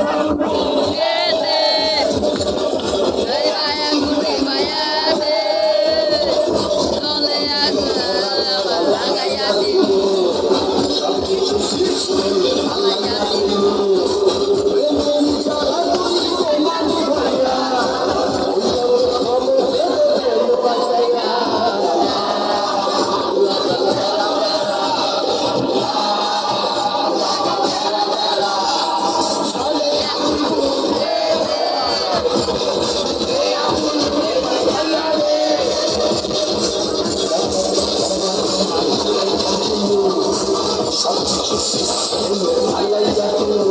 Oh, Amen. I like that.